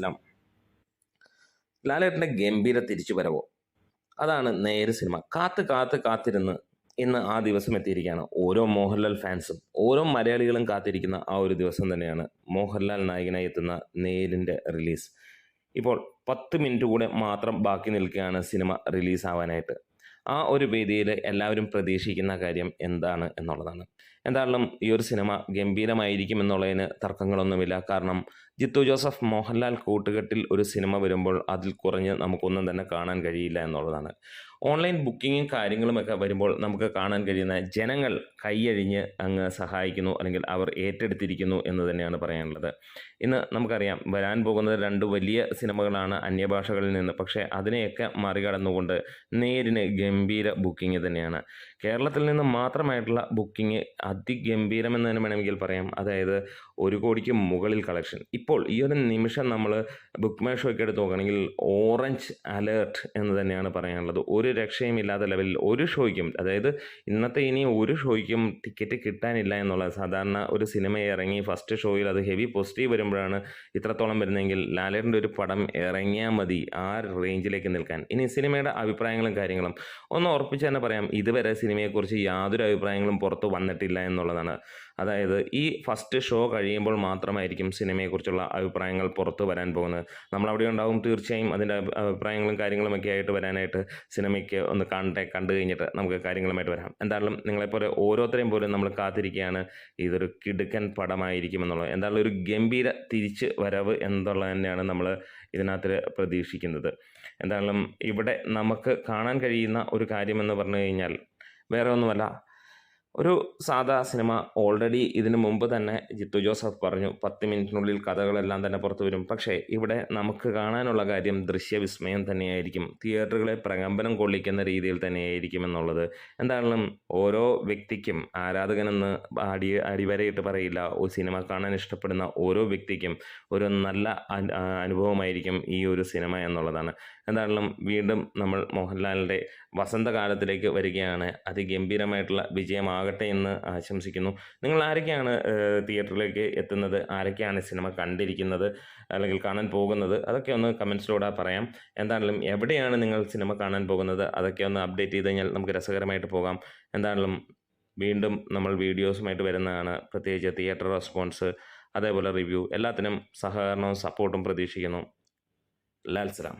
ലാം ലാലേട്ടന്റെ ഗംഭീര തിരിച്ചു വരവോ അതാണ് നേര് സിനിമ. കാത്ത് കാത്ത് കാത്തിരുന്ന് ഇന്ന് ആ ദിവസം എത്തിയിരിക്കുകയാണ് ഓരോ മോഹൻലാൽ ഫാൻസും. ഓരോ മലയാളികളും കാത്തിരിക്കുന്ന ആ ഒരു ദിവസം തന്നെയാണ് മോഹൻലാൽ നായകനായി എത്തുന്ന നേരിന്റെ റിലീസ്. ഇപ്പോൾ പത്ത് മിനിറ്റ് കൂടെ മാത്രം ബാക്കി നിൽക്കുകയാണ് സിനിമ റിലീസ് ആവാനായിട്ട് ആ ഒരു വേദിയിൽ എല്ലാവരും പ്രതീക്ഷിക്കുന്ന കാര്യം എന്താണ് എന്നുള്ളതാണ്. എന്തായാലും ഈ ഒരു സിനിമ ഗംഭീരമായിരിക്കും എന്നുള്ളതിന് തർക്കങ്ങളൊന്നുമില്ല. കാരണം ജിത്തു ജോസഫ് മോഹൻലാൽ കൂട്ടുകെട്ടിൽ ഒരു സിനിമ വരുമ്പോൾ അതിൽ കുറഞ്ഞ് നമുക്കൊന്നും തന്നെ കാണാൻ കഴിയില്ല എന്നുള്ളതാണ്. ഓൺലൈൻ ബുക്കിങ്ങും കാര്യങ്ങളുമൊക്കെ വരുമ്പോൾ നമുക്ക് കാണാൻ കഴിയുന്ന ജനങ്ങൾ കൈയഴിഞ്ഞ് അങ്ങ് സഹായിക്കുന്നു അല്ലെങ്കിൽ അവർ ഏറ്റെടുത്തിരിക്കുന്നു എന്ന് തന്നെയാണ് പറയാനുള്ളത്. ഇന്ന് നമുക്കറിയാം വരാൻ പോകുന്നത് രണ്ട് വലിയ സിനിമകളാണ് അന്യഭാഷകളിൽ നിന്ന്. പക്ഷേ അതിനെയൊക്കെ മറികടന്നുകൊണ്ട് നേരിന് ഗംഭീര ബുക്കിംഗ് തന്നെയാണ്. കേരളത്തിൽ നിന്ന് മാത്രമായിട്ടുള്ള ബുക്കിംഗ് അതിഗംഭീരമെന്ന് തന്നെ വേണമെങ്കിൽ പറയാം. അതായത് ഒരു കോടിക്ക് മുകളിൽ കളക്ഷൻ ഇപ്പോൾ ഈ ഒരു നിമിഷം നമ്മൾ ബുക്ക് മൈ ഷോ ഒക്കെ എടുത്ത് നോക്കുകയാണെങ്കിൽ ഓറഞ്ച് അലേർട്ട് എന്ന് തന്നെയാണ് പറയാനുള്ളത്. ഒരു രക്ഷയും ഇല്ലാത്ത ലെവലിൽ ഒരു ഷോയ്ക്കും അതായത് ഇന്നത്തെ ഇനി ഒരു ഷോയ്ക്കും ടിക്കറ്റ് കിട്ടാനില്ല എന്നുള്ള സാധാരണ ഒരു സിനിമ ഇറങ്ങി ഫസ്റ്റ് ഷോയിൽ അത് ഹെവി പോസിറ്റീവ് വരുമ്പോഴാണ് ഇത്രത്തോളം വരുന്നതെങ്കിൽ ലാലേറിന്റെ ഒരു പടം ഇറങ്ങിയാൽ മതി ആ റേഞ്ചിലേക്ക് നിൽക്കാൻ. ഇനി സിനിമയുടെ അഭിപ്രായങ്ങളും കാര്യങ്ങളും ഒന്ന് ഉറപ്പിച്ച് തന്നെ പറയാം. ഇതുവരെ സിനിമയെക്കുറിച്ച് യാതൊരു അഭിപ്രായങ്ങളും പുറത്ത് വന്നിട്ടില്ല എന്നുള്ളതാണ്. അതായത് ഈ ഫസ്റ്റ് ഷോ കഴിയുമ്പോൾ മാത്രമായിരിക്കും സിനിമയെക്കുറിച്ചുള്ള അഭിപ്രായങ്ങൾ പുറത്ത് വരാൻ പോകുന്നത്. നമ്മൾ അവിടെ ഉണ്ടാവും തീർച്ചയായും അതിന്റെ അഭിപ്രായങ്ങളും കാര്യങ്ങളും ഒക്കെ ആയിട്ട് വരാനായിട്ട് സിനിമയ്ക്ക് ഒന്ന് കണ്ടേ കണ്ടു കഴിഞ്ഞിട്ട് നമുക്ക് കാര്യങ്ങളുമായിട്ട് വരാം. എന്തായാലും നിങ്ങളെപ്പോലെ ഓരോരുത്തരെയും പോലും നമ്മൾ കാത്തിരിക്കുകയാണ്. ഇതൊരു കിടുക്കൻ പടമായിരിക്കും എന്നുള്ളത് എന്തായാലും ഒരു ഗംഭീര തിരിച്ച് വരവ് എന്നുള്ളത് തന്നെയാണ് നമ്മൾ ഇതിനകത്ത് പ്രതീക്ഷിക്കുന്നത്. എന്തായാലും ഇവിടെ നമുക്ക് കാണാൻ കഴിയുന്ന ഒരു കാര്യമെന്ന് പറഞ്ഞു കഴിഞ്ഞാൽ വേറെ ഒന്നുമല്ല. ഒരു സാധാ സിനിമ ഓൾറെഡി ഇതിനു മുമ്പ് തന്നെ ജിത്തു ജോസഫ് പറഞ്ഞു പത്ത് മിനിറ്റിനുള്ളിൽ കഥകളെല്ലാം തന്നെ പുറത്തു വരും. പക്ഷേ ഇവിടെ നമുക്ക് കാണാനുള്ള കാര്യം ദൃശ്യവിസ്മയം തന്നെയായിരിക്കും. തിയേറ്ററുകളെ പ്രകമ്പനം കൊള്ളിക്കുന്ന രീതിയിൽ തന്നെയായിരിക്കും എന്നുള്ളത്. എന്തായാലും ഓരോ വ്യക്തിക്കും ആരാധകനെന്ന് അടി അടിവരയിട്ട് പറയില്ല. ഒരു സിനിമ കാണാൻ ഇഷ്ടപ്പെടുന്ന ഓരോ വ്യക്തിക്കും ഒരു നല്ല അനുഭവമായിരിക്കും ഈ ഒരു സിനിമ എന്നുള്ളതാണ്. എന്തായാലും വീണ്ടും നമ്മൾ മോഹൻലാലിന്റെ വസന്തകാലത്തിലേക്ക് വരികയാണ്. അതിഗംഭീരമായിട്ടുള്ള വിജയമാകട്ടെ എന്ന് ആശംസിക്കുന്നു. നിങ്ങൾ ആരൊക്കെയാണ് തിയേറ്ററിലേക്ക് എത്തുന്നത്? ആരൊക്കെയാണ് സിനിമ കണ്ടിരിക്കുന്നത്? അല്ലെങ്കിൽ കാണാൻ പോകുന്നത്? അതൊക്കെ ഒന്ന് കമൻസിലൂടെ പറയാം. എന്താണെങ്കിലും എവിടെയാണ് നിങ്ങൾ സിനിമ കാണാൻ പോകുന്നത്? അതൊക്കെ ഒന്ന് അപ്ഡേറ്റ് ചെയ്ത് കഴിഞ്ഞാൽ നമുക്ക് രസകരമായിട്ട് പോകാം. എന്താണെങ്കിലും വീണ്ടും നമ്മൾ വീഡിയോസുമായിട്ട് വരുന്നതാണ് പ്രത്യേകിച്ച് തിയേറ്റർ റെസ്പോൺസ് അതേപോലെ റിവ്യൂ. എല്ലാത്തിനും സഹകരണവും സപ്പോർട്ടും പ്രതീക്ഷിക്കുന്നു. ലാൽ സലാം.